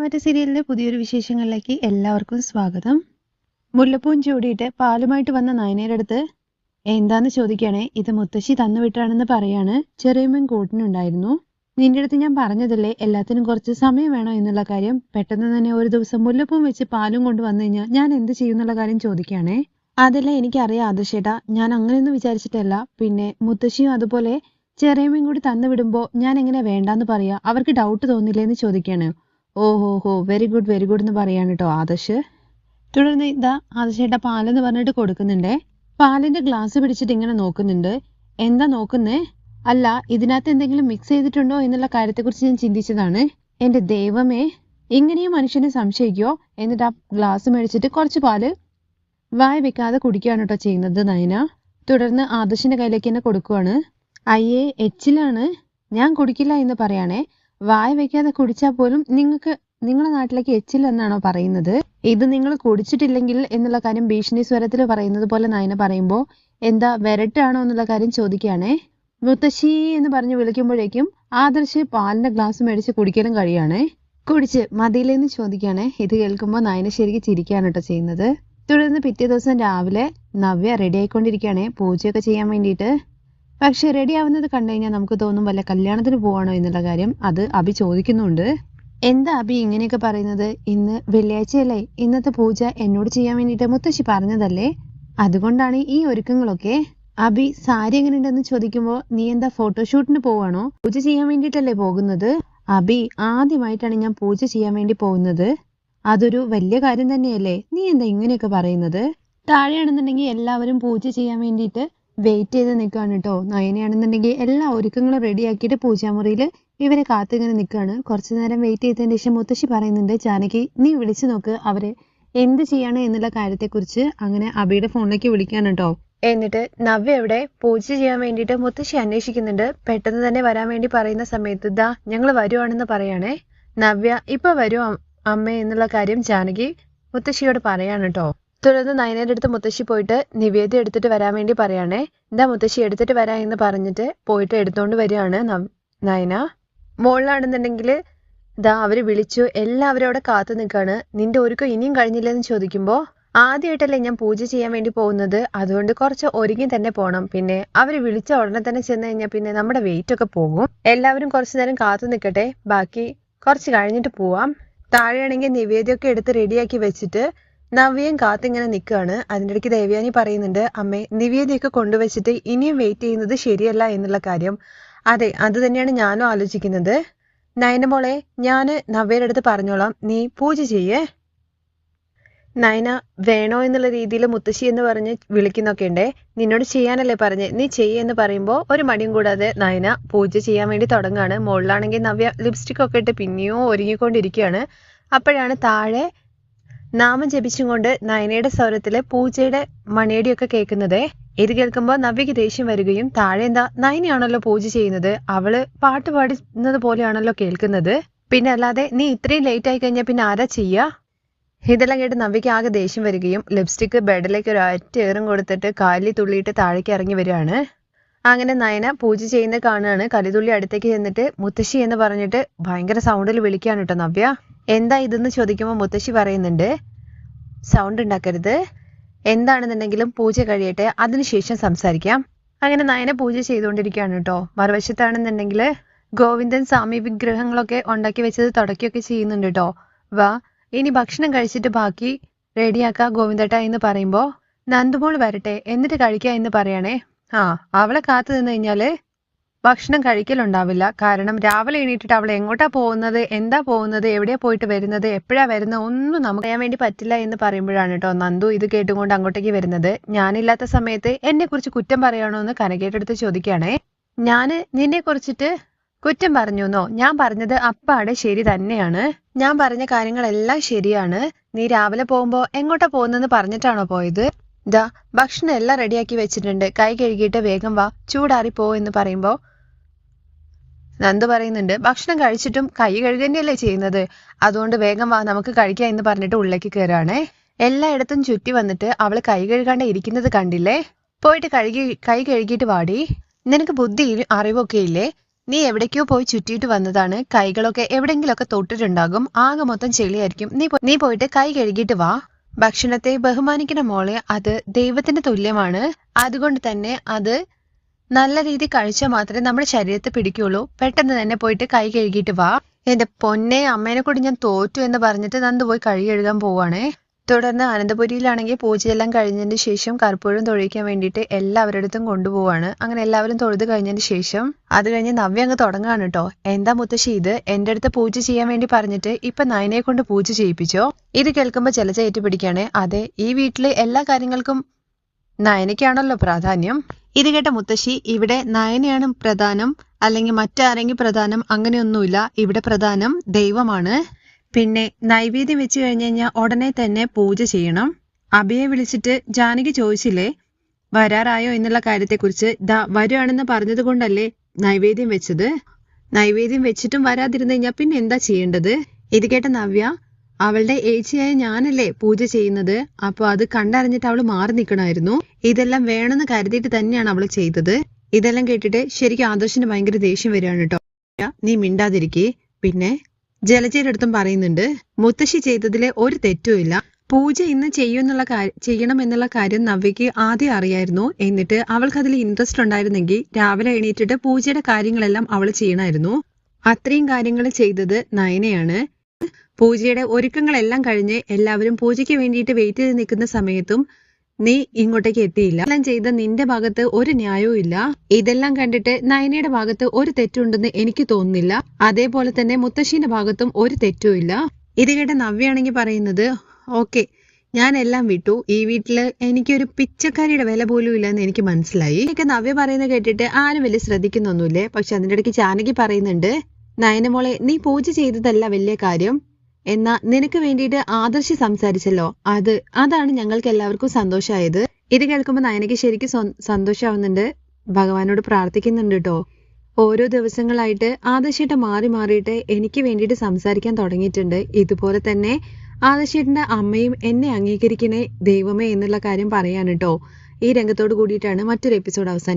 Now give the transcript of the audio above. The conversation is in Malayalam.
മറ്റു സീരിയലിലെ പുതിയൊരു വിശേഷങ്ങളിലേക്ക് എല്ലാവർക്കും സ്വാഗതം. മുല്ലപ്പൂൻ ചൂടിയിട്ട് പാലുമായിട്ട് വന്ന നയനയുടെ അടുത്ത് എന്താന്ന് ചോദിക്കുകയാണെ ഇത് മുത്തശ്ശി തന്നുവിട്ടാണെന്ന് പറയാണ് ചെറിയമ്മൻ കൂട്ടിനുണ്ടായിരുന്നു. നിന്റെ അടുത്ത് ഞാൻ പറഞ്ഞതല്ലേ എല്ലാത്തിനും കുറച്ച് സമയം വേണോ എന്നുള്ള കാര്യം? പെട്ടെന്ന് തന്നെ ഒരു ദിവസം മുല്ലപ്പൂവും വെച്ച് പാലും കൊണ്ട് വന്നു കഴിഞ്ഞാൽ ഞാൻ എന്ത് ചെയ്യുന്നുള്ള കാര്യം ചോദിക്കുകയാണേ. അതെല്ലാം എനിക്കറിയാം ആദർശേട്ടാ. ഞാൻ അങ്ങനെയൊന്നും വിചാരിച്ചിട്ടല്ല. പിന്നെ മുത്തശ്ശിയും അതുപോലെ ചെറിയമ്മയും കൂടി തന്നു വിടുമ്പോൾ ഞാൻ എങ്ങനെ വേണ്ടാന്ന് പറയാ? അവർക്ക് ഡൗട്ട് തോന്നില്ലേന്ന് ചോദിക്കാണ് ഓഹോ ഹോ ഹോ വെരി ഗുഡ് വെരി ഗുഡ് എന്ന് പറയാണ് കേട്ടോ ആദർശ്. തുടർന്ന് ഇതാ ആദർശേട്ടാ പാലെന്ന് പറഞ്ഞിട്ട് കൊടുക്കുന്നുണ്ടേ. പാലിന്റെ ഗ്ലാസ് പിടിച്ചിട്ട് ഇങ്ങനെ നോക്കുന്നുണ്ട്. എന്താ നോക്കുന്നേ? അല്ല ഇതിനകത്ത് എന്തെങ്കിലും മിക്സ് ചെയ്തിട്ടുണ്ടോ എന്നുള്ള കാര്യത്തെക്കുറിച്ച് ഞാൻ ചിന്തിച്ചതാണ്. എന്റെ ദൈവമേ ഇങ്ങനെയും മനുഷ്യനെ സംശയിക്കോ? എന്നിട്ട് ആ ഗ്ലാസ് മേടിച്ചിട്ട് കുറച്ച് പാൽ വായ വെക്കാതെ കുടിക്കുകയാണ് കേട്ടോ ചെയ്യുന്നത് നയന. തുടർന്ന് ആദർശിന്റെ കയ്യിലേക്ക് തന്നെ കൊടുക്കുവാണ്. അയ്യേ എച്ചിലാണ്? ഞാൻ കുടിക്കില്ല എന്ന് പറയാണേ. വായ വെക്കാതെ കുടിച്ചാൽ പോലും നിങ്ങൾക്ക് നിങ്ങളുടെ നാട്ടിലേക്ക് എച്ചില്ല എന്നാണോ പറയുന്നത്? ഇത് നിങ്ങൾ കുടിച്ചിട്ടില്ലെങ്കിൽ എന്നുള്ള കാര്യം ഭീഷണി സ്വരത്തിൽ പറയുന്നത് പോലെ നായന പറയുമ്പോൾ എന്താ വരട്ടാണോ എന്നുള്ള കാര്യം ചോദിക്കുകയാണേ. മുത്തശ്ശി എന്ന് പറഞ്ഞ് വിളിക്കുമ്പോഴേക്കും ആദർശ് പാലിന്റെ ഗ്ലാസ് മേടിച്ച് കുടിക്കലും കഴിയാണേ കുടിച്ച് മതിയില്ലെന്ന് ചോദിക്കുകയാണേ. ഇത് കേൾക്കുമ്പോൾ നായന ശരിക്ക് ചിരിക്കുകയാണ് കേട്ടോ ചെയ്യുന്നത്. തുടർന്ന് പിറ്റേ ദിവസം രാവിലെ നവ്യ റെഡി ആയിക്കൊണ്ടിരിക്കുകയാണേ. പൂജയൊക്കെ ചെയ്യാൻ വേണ്ടിയിട്ട്. പക്ഷെ റെഡി ആവുന്നത് കണ്ടു കഴിഞ്ഞാൽ നമുക്ക് തോന്നും വല്ല കല്യാണത്തിന് പോവാണോ എന്നുള്ള കാര്യം അത് അഭി ചോദിക്കുന്നുണ്ട്. എന്താ അഭി ഇങ്ങനെയൊക്കെ പറയുന്നത്? ഇന്ന് വെള്ളിയാഴ്ചയല്ലേ. ഇന്നത്തെ പൂജ എന്നോട് ചെയ്യാൻ വേണ്ടിട്ട് മുത്തശ്ശി പറഞ്ഞതല്ലേ? അതുകൊണ്ടാണ് ഈ ഒരുക്കങ്ങളൊക്കെ. അഭി സാരി എങ്ങനെയുണ്ടെന്ന് ചോദിക്കുമ്പോൾ നീ എന്താ ഫോട്ടോഷൂട്ടിന് പോവാണോ? പൂജ ചെയ്യാൻ വേണ്ടിട്ടല്ലേ പോകുന്നത്? അഭി ആദ്യമായിട്ടാണ് ഞാൻ പൂജ ചെയ്യാൻ വേണ്ടി പോകുന്നത്. അതൊരു വലിയ കാര്യം തന്നെയല്ലേ. നീ എന്താ ഇങ്ങനെയൊക്കെ പറയുന്നത്? താഴെയാണെന്നുണ്ടെങ്കിൽ എല്ലാവരും പൂജ ചെയ്യാൻ വേണ്ടിയിട്ട് വെയിറ്റ് ചെയ്ത് നിൽക്കുകയാണ് കേട്ടോ നയനയാണെന്നുണ്ടെങ്കിൽ എല്ലാ ഒരുക്കങ്ങളും റെഡിയാക്കിയിട്ട് പൂജാമുറിയിൽ ഇവരെ കാത്തിങ്ങനെ നിൽക്കുകയാണ് കുറച്ചു നേരം വെയിറ്റ് ചെയ്തതിന് ശേഷം മുത്തശ്ശി പറയുന്നുണ്ട് ജാനകി നീ വിളിച്ചു നോക്ക് അവരെ എന്ത് ചെയ്യാണ് എന്നുള്ള കാര്യത്തെക്കുറിച്ച് അങ്ങനെ അബിയുടെ ഫോണിലേക്ക് വിളിക്കാണ് കേട്ടോ എന്നിട്ട് നവ്യ അവിടെ പൂജ ചെയ്യാൻ വേണ്ടിയിട്ട് മുത്തശ്ശി അന്വേഷിക്കുന്നുണ്ട്. പെട്ടെന്ന് തന്നെ വരാൻ വേണ്ടി പറയുന്ന സമയത്ത് ദാ ഞങ്ങൾ വരുവാണെന്ന് പറയാണേ. നവ്യ ഇപ്പൊ വരും അമ്മ എന്നുള്ള കാര്യം ജാനകി മുത്തശ്ശിയോട് പറയാണ് കേട്ടോ തുടർന്ന് നയനയുടെ അടുത്ത് മുത്തശ്ശി പോയിട്ട് നിവേദ്യം എടുത്തിട്ട് വരാൻ വേണ്ടി പറയാണേ. എന്താ മുത്തശ്ശി എടുത്തിട്ട് വരാ എന്ന് പറഞ്ഞിട്ട് പോയിട്ട് എടുത്തോണ്ട് വരികയാണ് നയന. മോളിലാണെന്നുണ്ടെങ്കിൽ ഇതാ അവർ വിളിച്ചു. എല്ലാവരും അവിടെ കാത്തു നിൽക്കാണ് നിന്റെ ഒരുക്കം ഇനിയും കഴിഞ്ഞില്ലെന്ന് ചോദിക്കുമ്പോൾ ആദ്യമായിട്ടല്ലേ ഞാൻ പൂജ ചെയ്യാൻ വേണ്ടി പോകുന്നത്? അതുകൊണ്ട് കുറച്ച് ഒരുങ്ങി തന്നെ പോകണം പിന്നെ അവർ വിളിച്ച ഉടനെ തന്നെ ചെന്ന് കഴിഞ്ഞാൽ പിന്നെ നമ്മുടെ വെയിറ്റ് ഒക്കെ പോകും. എല്ലാവരും കുറച്ചു നേരം കാത്തു നിൽക്കട്ടെ. ബാക്കി കുറച്ച് കഴിഞ്ഞിട്ട് പോവാം. താഴെയാണെങ്കിൽ നിവേദ്യമൊക്കെ എടുത്ത് റെഡിയാക്കി വെച്ചിട്ട് നവ്യയും കാത്തിങ്ങനെ നിൽക്കുകയാണ് അതിന്റെ ഇടയ്ക്ക് ദേവയാനി പറയുന്നുണ്ട് അമ്മേ നിവ്യതയൊക്കെ കൊണ്ടുവച്ചിട്ട് ഇനിയും വെയിറ്റ് ചെയ്യുന്നത് ശരിയല്ല എന്നുള്ള കാര്യം. അതെ അത് തന്നെയാണ് ഞാനും ആലോചിക്കുന്നത്. നയന മോളെ ഞാൻ നവ്യയുടെ അടുത്ത് പറഞ്ഞോളാം. നീ പൂജ ചെയ്യേ. നയന വേണോ എന്നുള്ള രീതിയിൽ മുത്തശ്ശി എന്ന് പറഞ്ഞ് വിളിക്കുന്നൊക്കെ ഉണ്ടേ. നിന്നോട് ചെയ്യാനല്ലേ പറഞ്ഞേ. നീ ചെയ്യെന്ന് പറയുമ്പോൾ ഒരു മടിയും കൂടാതെ നയന പൂജ ചെയ്യാൻ വേണ്ടി തുടങ്ങുകയാണ് മുകളിലാണെങ്കിൽ നവ്യ ലിപ്സ്റ്റിക് ഒക്കെ ഇട്ട് പിന്നെയോ ഒരുങ്ങിക്കൊണ്ടിരിക്കുകയാണ്. അപ്പോഴാണ് താഴെ നാമം ജപിച്ചും കൊണ്ട് നയനയുടെ സ്വരത്തിൽ പൂജയുടെ മണിയടിയൊക്കെ കേൾക്കുന്നത്. ഇത് കേൾക്കുമ്പോൾ നവ്യക്ക് ദേഷ്യം വരികയും താഴെ എന്താ നയനയാണല്ലോ പൂജ ചെയ്യുന്നത്. അവൾ പാട്ട് പാടുന്നത് പോലെയാണല്ലോ കേൾക്കുന്നത്. പിന്നെ അല്ലാതെ നീ ഇത്രയും ലേറ്റ് ആയി കഴിഞ്ഞാൽ പിന്നെ ആരാ ചെയ്യാ? ഇതെല്ലാം കേട്ട് നവ്യക്ക് ആകെ ദേഷ്യം വരികയും ലിപ്സ്റ്റിക്ക് ബെഡിലേക്ക് ഒരു അറ്റ ഏറും കൊടുത്തിട്ട് കാലി തുള്ളിയിട്ട് താഴേക്ക് ഇറങ്ങി വരികയാണ്. അങ്ങനെ നയന പൂജ ചെയ്യുന്ന കാണുകയാണ് കലിതുള്ളി അടുത്തേക്ക് ചെന്നിട്ട് മുത്തശ്ശി എന്ന് പറഞ്ഞിട്ട് ഭയങ്കര സൗണ്ടിൽ വിളിക്കുകയാണ് കേട്ടോ നവ്യ. എന്താ ഇതെന്ന് ചോദിക്കുമ്പോൾ മുത്തശ്ശി പറയുന്നുണ്ട് സൗണ്ട് ഉണ്ടാക്കരുത്. എന്താണെന്നുണ്ടെങ്കിലും പൂജ കഴിയട്ടെ. അതിനുശേഷം സംസാരിക്കാം. അങ്ങനെ നയന പൂജ ചെയ്തുകൊണ്ടിരിക്കുകയാണ് കേട്ടോ. മറുവശത്താണെന്നുണ്ടെങ്കിൽ ഗോവിന്ദൻ സ്വാമി വിഗ്രഹങ്ങളൊക്കെ ഉണ്ടാക്കി വെച്ചത് തുടക്കുകയൊക്കെ ചെയ്യുന്നുണ്ട് കേട്ടോ. വാ ഇനി ഭക്ഷണം കഴിച്ചിട്ട് ബാക്കി റെഡിയാക്ക ഗോവിന്ദട്ട എന്ന് പറയുമ്പോൾ നന്ദുമോൾ വരട്ടെ. എന്നിട്ട് കഴിക്കുക എന്ന് പറയണേ. ആ അവളെ കാത്തു നിന്ന് കഴിഞ്ഞാൽ ഭക്ഷണം കഴിക്കലുണ്ടാവില്ല. കാരണം രാവിലെ എണീറ്റിട്ട് അവൾ എങ്ങോട്ടാ പോകുന്നത്? എന്താ പോകുന്നത്? എവിടെയാ പോയിട്ട് വരുന്നത്? എപ്പോഴാ വരുന്നത്? ഒന്നും നമുക്ക് അറിയാൻ വേണ്ടി പറ്റില്ല എന്ന് പറയുമ്പോഴാണ് കേട്ടോ നന്ദു ഇത് കേട്ടുകൊണ്ട് അങ്ങോട്ടേക്ക് വരുന്നത്. ഞാനില്ലാത്ത സമയത്ത് എന്നെ കുറിച്ച് കുറ്റം പറയണോ എന്ന് കനകേട്ടെടുത്ത് ചോദിക്കുകയാണേ. ഞാൻ നിന്നെ കുറിച്ചിട്ട് കുറ്റം പറഞ്ഞുന്നോ? ഞാൻ പറഞ്ഞത് അപ്പാടെ ശരി തന്നെയാണ്. ഞാൻ പറഞ്ഞ കാര്യങ്ങളെല്ലാം ശരിയാണ്. നീ രാവിലെ പോകുമ്പോ എങ്ങോട്ടാ പോകുന്നെന്ന് പറഞ്ഞിട്ടാണോ പോയത്? ദാ ഭക്ഷണം എല്ലാം റെഡിയാക്കി വെച്ചിട്ടുണ്ട്. കൈ കഴുകിയിട്ട് വേഗം വാ. ചൂടാറി പോ എന്ന് പറയുമ്പോ നന്ദു പറയുന്നുണ്ട് ഭക്ഷണം കഴിച്ചിട്ടും കൈ കഴുകന്നെയല്ലേ ചെയ്യുന്നത്? അതുകൊണ്ട് വേഗം വാ നമുക്ക് കഴിക്കാം എന്ന് പറഞ്ഞിട്ട് ഉള്ളിലേക്ക് കയറുകയാണേ എല്ലായിടത്തും ചുറ്റി വന്നിട്ട് അവൾ കൈ കഴുകാണ്ട് ഇരിക്കുന്നത് കണ്ടില്ലേ? പോയിട്ട് കഴുകി കൈ കഴുകിയിട്ട് വാടി. നിനക്ക് ബുദ്ധി അറിവൊക്കെ ഇല്ലേ? നീ എവിടേക്കോ പോയി ചുറ്റിയിട്ട് വന്നതാണ്. കൈകളൊക്കെ എവിടെങ്കിലൊക്കെ തൊട്ടിട്ടുണ്ടാകും. ആകെ മൊത്തം ചെളിയായിരിക്കും. നീ നീ പോയിട്ട് കൈ കഴുകിയിട്ട് വാ. ഭക്ഷണത്തെ ബഹുമാനിക്കുന്ന മോളെ അത് ദൈവത്തിന്റെ തുല്യമാണ്. അതുകൊണ്ട് തന്നെ അത് നല്ല രീതി കഴിച്ചാൽ മാത്രമേ നമ്മുടെ ശരീരത്തെ പിടിക്കുള്ളൂ. പെട്ടെന്ന് തന്നെ പോയിട്ട് കൈ കഴുകിയിട്ട് വാ. എന്റെ പൊന്നെ അമ്മേനെ കൂടി ഞാൻ തോറ്റു എന്ന് പറഞ്ഞിട്ട് നന്ദ് പോയി കഴുകി കഴുകാൻ പോവാണേ. തുടർന്ന് അനന്തപുരിയിലാണെങ്കിൽ പൂജയെല്ലാം കഴിഞ്ഞതിന് ശേഷം കർപ്പൂരം തൊഴിക്കാൻ വേണ്ടിയിട്ട് എല്ലാവരുടെ അടുത്തും കൊണ്ടുപോവാണ്. അങ്ങനെ എല്ലാവരും തൊഴുത് കഴിഞ്ഞതിന് ശേഷം അത് കഴിഞ്ഞ് നവ്യ അങ്ങ് തുടങ്ങാണ് കേട്ടോ എന്താ മുത്തശ്ശി ഇത്? എന്റെ അടുത്ത് പൂജ ചെയ്യാൻ വേണ്ടി പറഞ്ഞിട്ട് ഇപ്പൊ നയനെ കൊണ്ട് പൂജ ചെയ്യിപ്പിച്ചോ? ഇത് കേൾക്കുമ്പോൾ ജലജ ഏറ്റുപിടിക്കാണ്. അതെ ഈ വീട്ടിലെ എല്ലാ കാര്യങ്ങൾക്കും നയനയ്ക്കാണല്ലോ പ്രാധാന്യം. ഇത് കേട്ട മുത്തശ്ശി ഇവിടെ നയനയാണ് പ്രധാനം അല്ലെങ്കിൽ മറ്റാരെങ്കിലും പ്രധാനം അങ്ങനെയൊന്നുമില്ല. ഇവിടെ പ്രധാനം ദൈവമാണ്. പിന്നെ നൈവേദ്യം വെച്ച് കഴിഞ്ഞ് കഴിഞ്ഞാൽ ഉടനെ തന്നെ പൂജ ചെയ്യണം. അബിയെ വിളിച്ചിട്ട് ജാനകി ചോദിച്ചില്ലേ വരാറായോ എന്നുള്ള കാര്യത്തെക്കുറിച്ച്? ദാ വരുവാണെന്ന് പറഞ്ഞത് കൊണ്ടല്ലേ നൈവേദ്യം വെച്ചത്? നൈവേദ്യം വെച്ചിട്ടും വരാതിരുന്നു കഴിഞ്ഞാൽ പിന്നെ എന്താ ചെയ്യേണ്ടത്? ഇത് കേട്ട നവ്യ അവളുടെ ഏച്ചിയായ ഞാനല്ലേ പൂജ ചെയ്യുന്നത്? അപ്പൊ അത് കണ്ടറിഞ്ഞിട്ട് അവൾ മാറി നിൽക്കണമായിരുന്നു. ഇതെല്ലാം വേണമെന്ന് കരുതിയിട്ട് തന്നെയാണ് അവൾ ചെയ്തത്. ഇതെല്ലാം കേട്ടിട്ട് ശരിക്കും ആദർശിന് ഭയങ്കര ദേഷ്യം വരികയാണ് കേട്ടോ. നീ മിണ്ടാതിരിക്കേ. പിന്നെ ജലജയുടെ പറയുന്നുണ്ട് മുത്തശ്ശി ചെയ്തതിലെ ഒരു തെറ്റുമില്ല പൂജ ഇന്ന് ചെയ്യുന്നുള്ള കാര്യം ചെയ്യണം എന്നുള്ള കാര്യം നവ്യക്ക് ആദ്യം അറിയായിരുന്നു. എന്നിട്ട് അവൾക്ക് അതിൽ ഇൻട്രസ്റ്റ് ഉണ്ടായിരുന്നെങ്കിൽ രാവിലെ എണീറ്റിട്ട് പൂജയുടെ കാര്യങ്ങളെല്ലാം അവൾ ചെയ്യണമായിരുന്നു. അത്രയും കാര്യങ്ങൾ ചെയ്തത് നയനയാണ്. പൂജയുടെ ഒരുക്കങ്ങളെല്ലാം കഴിഞ്ഞ് എല്ലാവരും പൂജയ്ക്ക് വേണ്ടിയിട്ട് വെയിറ്റ് ചെയ്ത് നിൽക്കുന്ന സമയത്തും നീ ഇങ്ങോട്ടേക്ക് എത്തിയില്ല. എല്ലാം ചെയ്ത നിന്റെ ഭാഗത്ത് ഒരു ന്യായവും ഇല്ല. ഇതെല്ലാം കണ്ടിട്ട് നയനയുടെ ഭാഗത്ത് ഒരു തെറ്റുണ്ടെന്ന് എനിക്ക് തോന്നുന്നില്ല. അതേപോലെ തന്നെ മുത്തശ്ശീന്റെ ഭാഗത്തും ഒരു തെറ്റും ഇല്ല. ഇത് കേട്ട നവ്യാണെങ്കിൽ പറയുന്നത് ഓക്കെ ഞാൻ എല്ലാം വിട്ടു. ഈ വീട്ടിൽ എനിക്കൊരു പിച്ചക്കാരിയുടെ വില പോലും ഇല്ലെന്ന് എനിക്ക് മനസ്സിലായി. എനിക്ക് നവ്യ പറയുന്നത് കേട്ടിട്ട് ആരും വലിയ ശ്രദ്ധിക്കുന്നൊന്നുമില്ലേ? പക്ഷെ അതിന്റെ ഇടയ്ക്ക് ചാനകി പറയുന്നുണ്ട് നയനമോളെ നീ പൂജ ചെയ്തതല്ല വലിയ കാര്യം. എന്നാ നിനക്ക് വേണ്ടിയിട്ട് ആദർശി സംസാരിച്ചല്ലോ. അത് അതാണ് ഞങ്ങൾക്ക് എല്ലാവർക്കും സന്തോഷമായത്. ഇത് കേൾക്കുമ്പോൾ നയനയ്ക്ക് ശരിക്കും സന്തോഷമാവുന്നുണ്ട്. ഭഗവാനോട് പ്രാർത്ഥിക്കുന്നുണ്ട് കേട്ടോ ഓരോ ദിവസങ്ങളായിട്ട് ആദർശേട്ട മാറി മാറിയിട്ട് എനിക്ക് വേണ്ടിയിട്ട് സംസാരിക്കാൻ തുടങ്ങിയിട്ടുണ്ട്. ഇതുപോലെ തന്നെ ആദർശേട്ടന്റെ അമ്മയും എന്നെ അംഗീകരിക്കണേ ദൈവമേ എന്നുള്ള കാര്യം പറയാൻ കേട്ടോ ഈ രംഗത്തോട് കൂടിയിട്ടാണ് മറ്റൊരു എപ്പിസോഡ് അവസാനം